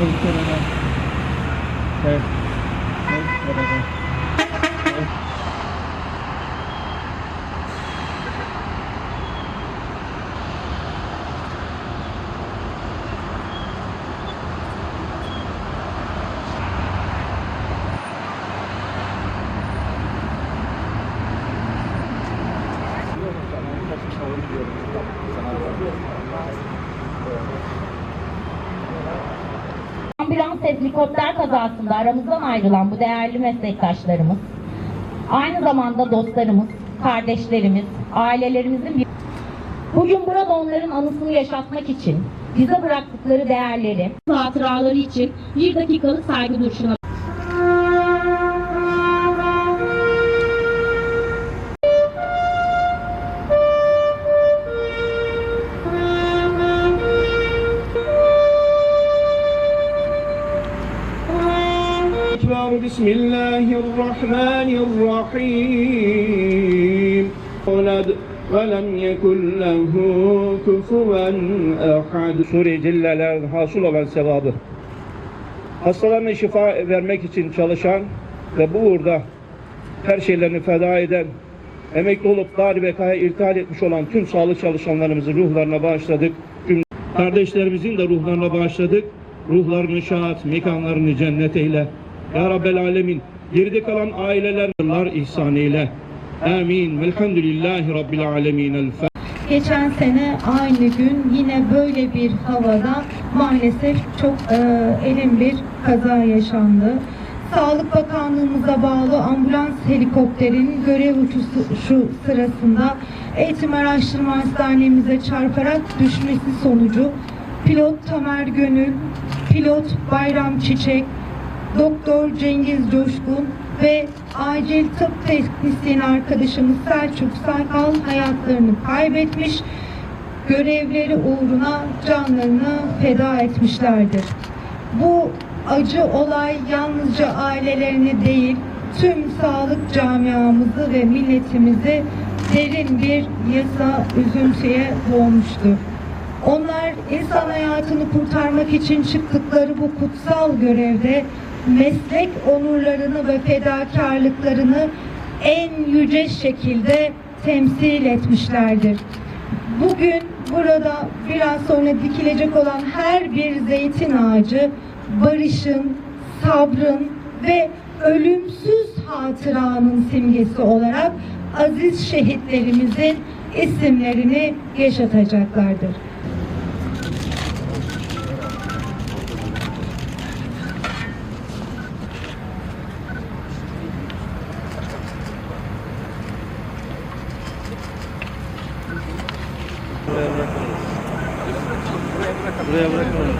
对对对。对对对。Ambulans helikopter kazasında aramızdan ayrılan bu değerli meslektaşlarımız, aynı zamanda dostlarımız, kardeşlerimiz, ailelerimizin bir... Bugün burada onların anısını yaşatmak için bize bıraktıkları değerleri, hatıraları için bir dakikalık saygı duruşuna أكبر بسم الله الرحمن الرحيم ولد ولم يكن له كفوا أحد Sure Celle'lerin hasıl olan sevabı hastalarına şifa vermek için çalışan ve bu uğurda her şeylerini feda eden emekli olup dar bekaya irtihal etmiş olan tüm sağlık çalışanlarımızın ruhlarına bağışladık. Tüm kardeşlerimizin de ruhlarına bağışladık. Ruhlarını şahat, mekanlarını cennet eyle. Ya Rabbel Alemin. Geride kalan aileler ihsan eyle. Amin. Velhamdülillahi Rabbil Alemin. Geçen sene aynı gün yine böyle bir havada maalesef çok e, elin bir kaza yaşandı. Sağlık Bakanlığımıza bağlı ambulans helikopterin görev uçuşu şu sırasında Eğitim Araştırma Hastanemize çarparak düşmesi sonucu pilot Tamer Gönül, pilot Bayram Çiçek, Doktor Cengiz Coşkun ve acil tıp teknisyeni arkadaşımız Selçuk Sakal hayatlarını kaybetmiş, görevleri uğruna canlarını feda etmişlerdir. Bu acı olay yalnızca ailelerini değil, tüm sağlık camiamızı ve milletimizi derin bir yasa üzüntüye boğmuştur. Onlar insan hayatını kurtarmak için çıktıkları bu kutsal görevde meslek onurlarını ve fedakarlıklarını en yüce şekilde temsil etmişlerdir. Bugün burada biraz sonra dikilecek olan her bir zeytin ağacı barışın, sabrın ve ölümsüz hatıranın simgesi olarak aziz şehitlerimizin isimlerini yaşatacaklardır. Buraya bırakalım.